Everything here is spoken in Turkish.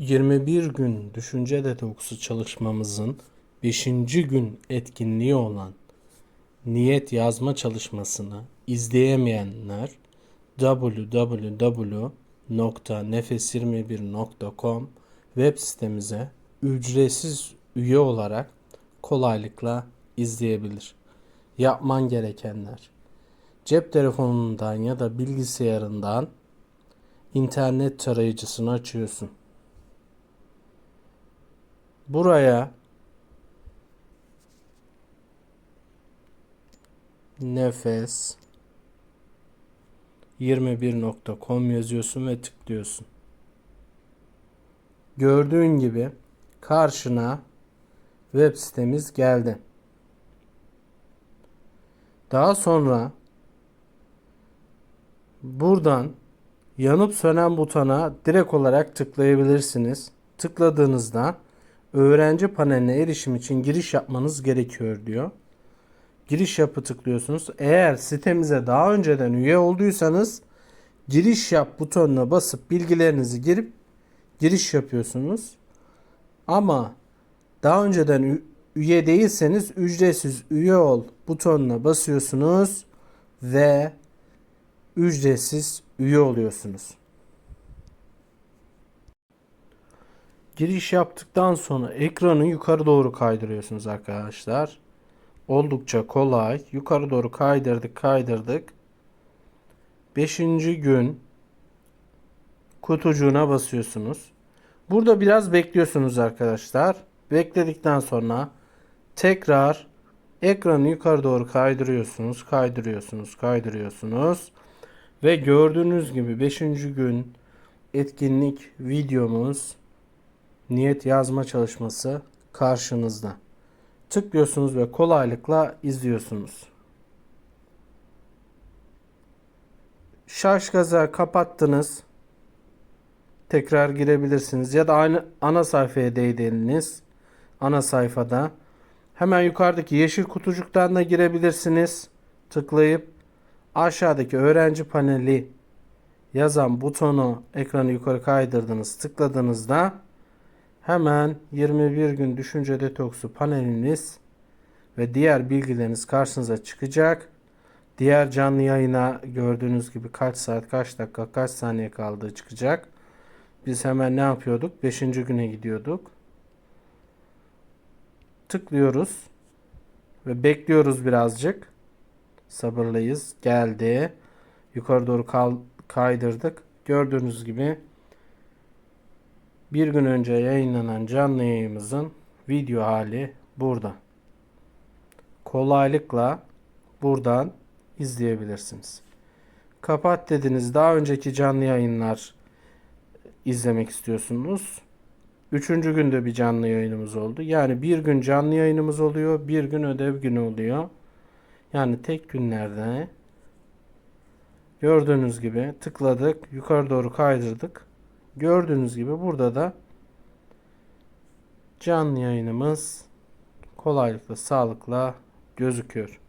21 gün düşünce detoksu çalışmamızın 5. gün etkinliği olan niyet yazma çalışmasını izleyemeyenler www.nefes21.com web sitemize ücretsiz üye olarak kolaylıkla izleyebilir. Yapman gerekenler cep telefonundan ya da bilgisayarından internet tarayıcısını açıyorsun. Buraya nefes 21.com yazıyorsun ve tıklıyorsun. Gördüğün gibi karşına web sitemiz geldi. Daha sonra buradan yanıp sönen butona direkt olarak tıklayabilirsiniz. Tıkladığınızda öğrenci paneline erişim için giriş yapmanız gerekiyor diyor. Giriş yapı tıklıyorsunuz. Eğer sitemize daha önceden üye olduysanız giriş yap butonuna basıp bilgilerinizi girip giriş yapıyorsunuz. Ama daha önceden üye değilseniz ücretsiz üye ol butonuna basıyorsunuz ve ücretsiz üye oluyorsunuz. Giriş yaptıktan sonra ekranı yukarı doğru kaydırıyorsunuz arkadaşlar. Oldukça kolay. Yukarı doğru kaydırdık kaydırdık. Beşinci gün kutucuğuna basıyorsunuz. Burada biraz bekliyorsunuz arkadaşlar. Bekledikten sonra tekrar ekranı yukarı doğru kaydırıyorsunuz, kaydırıyorsunuz, kaydırıyorsunuz. Ve gördüğünüz gibi 5. gün etkinlik videomuz niyet yazma çalışması karşınızda. Tıklıyorsunuz ve kolaylıkla izliyorsunuz. Şarj gaza kapattınız. Tekrar girebilirsiniz ya da aynı ana sayfaya değdiniz. Ana sayfada hemen yukarıdaki yeşil kutucuktan da girebilirsiniz. Tıklayıp aşağıdaki öğrenci paneli yazan butonu ekranı yukarı kaydırdınız. Tıkladığınızda hemen 21 gün düşünce detoksu paneliniz ve diğer bilgileriniz karşınıza çıkacak. Diğer canlı yayına gördüğünüz gibi kaç saat, kaç dakika, kaç saniye kaldığı çıkacak. Biz hemen ne yapıyorduk? 5. güne gidiyorduk. Tıklıyoruz ve bekliyoruz birazcık. Sabırlıyız. Geldi. Yukarı doğru kaydırdık. Gördüğünüz gibi bir gün önce yayınlanan canlı yayımızın video hali burada. Kolaylıkla buradan izleyebilirsiniz. Kapat dediniz. Daha önceki canlı yayınlar izlemek istiyorsunuz. Üçüncü günde bir canlı yayınımız oldu. Yani bir gün canlı yayınımız oluyor. Bir gün ödev günü oluyor. Yani tek günlerde gördüğünüz gibi tıkladık. Yukarı doğru kaydırdık. Gördüğünüz gibi burada da canlı yayınımız kolaylıkla, sağlıkla gözüküyor.